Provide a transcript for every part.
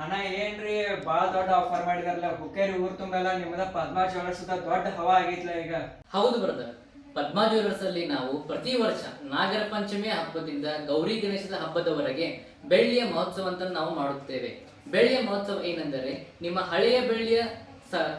ಅಣ್ಣ, ಏನ್ರಿ? ಬಾಳ ದೊಡ್ಡ ಆಫರ್ ಮಾಡಿದಾರಲ್ಲ, ಹುಕ್ಕೇರಿ ಊರ್ ತುಂಬೆಲ್ಲ, ನಿಮ್ಮದ ಪದ್ಮಾ ಜ್ಯುವೆಲರ್ಸ್ ದೊಡ್ಡ ಹವಾ ಆಗೈತ್ಲ ಈಗ? ಹೌದು ಬ್ರದರ್ ಪದ್ಮಾ ಜ್ಯುವೆಲರ್ಸ್ ಅಲ್ಲಿ ನಾವು ಪ್ರತಿ ವರ್ಷ ನಾಗರ ಪಂಚಮಿ ಹಬ್ಬದಿಂದ ಗೌರಿ ಗಣೇಶದ ಹಬ್ಬದವರೆಗೆ ಬೆಳ್ಳಿಯ ಮಹೋತ್ಸವ ಅಂತ ನಾವು ಮಾಡುತ್ತೇವೆ. ಬೆಳ್ಳಿಯ ಮಹೋತ್ಸವ ಏನೆಂದರೆ, ನಿಮ್ಮ ಹಳೆಯ ಬೆಳ್ಳಿಯ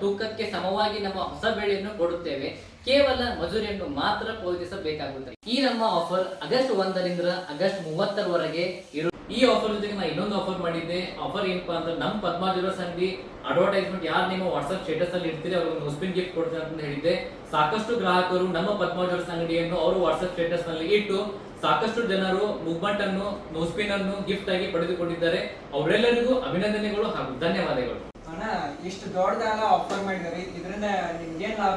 ತೂಕಕ್ಕೆ ಸಮವಾಗಿ ನಮ್ಮ ಹೊಸ ಬೆಳ್ಳಿಯನ್ನು ಕೊಡುತ್ತೇವೆ. ಕೇವಲ ಮಜೂರಿಯನ್ನು ಮಾತ್ರ ಪಾವತಿಸಬೇಕಾಗುತ್ತದೆ ಈ ನಮ್ಮ ಆಫರ್ ಆಗಸ್ಟ್ ಒಂದರಿಂದ ಆಗಸ್ಟ್ ಮೂವತ್ತರವರೆಗೆ ಇರು ಈ ಆಫರ್ ಜೊತೆಗೆ ನಾನು ಇನ್ನೊಂದು ಆಫರ್ ಮಾಡಿದ್ದೆ. ಆಫರ್ ಏನಪ್ಪಾ ಅಂದ್ರೆ ನಮ್ಮ ಪದ್ಮಾ ಜ್ಯುವೆಲರ್ಸ್ ಅಂಗಡಿ ಅಡ್ವರ್ಟೈಸ್ಮೆಂಟ್ ಯಾರು ನಿಮ್ಮ ವಾಟ್ಸ್ಆಪ್ ಸ್ಟೇಟಸ್ ಅಲ್ಲಿ ಇರ್ತೀರಿ ಅವ್ರಿಗೆ ಹೊಸ್ಪಿನ್ ಗಿಫ್ಟ್ ಕೊಡ್ತೀನಿ ಅಂತ ಹೇಳಿದ್ದೆ. ಸಾಕಷ್ಟು ಗ್ರಾಹಕರು ನಮ್ಮ ಪದ್ಮಾ ಅಂಗಡಿಯನ್ನು ಅವರು ವಾಟ್ಸ್ಆಪ್ ಸ್ಟೇಟಸ್ನಲ್ಲಿ ಇಟ್ಟು ಸಾಕಷ್ಟು ಜನರು ಮೂವ್ಮೆಂಟ್ ಅನ್ನು ನೋಸ್ಪಿನ್ ಅನ್ನು ಗಿಫ್ಟ್ ಆಗಿ ಪಡೆದುಕೊಂಡಿದ್ದಾರೆ. ಅವರೆಲ್ಲರಿಗೂ ಅಭಿನಂದನೆಗಳು ಹಾಗೂ ಧನ್ಯವಾದಗಳು. ಅಣ್ಣ ಇಷ್ಟು ದೊಡ್ಡದಾಗ ಆಫರ್ ಮಾಡಿದಾರೆ ಇದರಿಂದ ನಿಮ್ಗೇನ್ ಲಾಭ?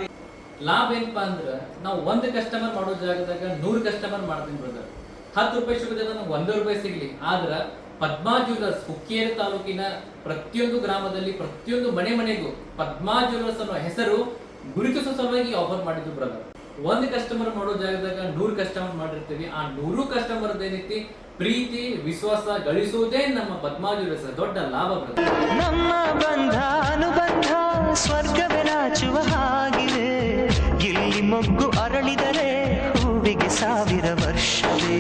ಲಾಭ ಏನಪ್ಪಾ ಅಂದ್ರೆ ನಾವು ಒಂದು ಕಸ್ಟಮರ್ ಮಾಡೋ ಜಾಗದಾಗ ನೂರು ಕಸ್ಟಮರ್ ಮಾಡ್ತೀನಿ ಬ್ರದರ್ ಹತ್ತು ರೂಪಾಯಿ ಸಿಗುತ್ತೆ ನನಗೆ ಒಂದು ರೂಪಾಯಿ ಸಿಗಲಿ. ಆದ್ರೆ ಪದ್ಮಾ ಜ್ಯುವೆಲರ್ಸ್ ಹುಕ್ಕೇರಿ ತಾಲೂಕಿನ ಪ್ರತಿಯೊಂದು ಗ್ರಾಮದಲ್ಲಿ ಪ್ರತಿಯೊಂದು ಮನೆ ಮನೆಗೂ ಪದ್ಮಾ ಜ್ಯುವೆಲರ್ಸ್ ಅನ್ನೋ ಹೆಸರು ಗುರುತಿಸೋ ಸಲುವಾಗಿ ಆಫರ್ ಮಾಡಿದ್ದು ಬ್ರದರ್ ಒಂದು ಕಸ್ಟಮರ್ ಮಾಡೋ ಜಾಗದಾಗ ನೂರು ಕಸ್ಟಮರ್ ಮಾಡಿರ್ತೀವಿ. ಆ ನೂರು ಕಸ್ಟಮರ್ ಏನೈತಿ ಪ್ರೀತಿ, ವಿಶ್ವಾಸ ಗಳಿಸುವುದೇ ನಮ್ಮ ಪದ್ಮಾ ಜ್ಯುವೆಲರ್ಸ್ ದೊಡ್ಡ ಲಾಭ ಬ್ರದರ್ ಮೊಗ್ಗು ಅರಳಿದರೆ ಹೂವಿಗೆ ಸಾವಿರ ವರ್ಷವೇ.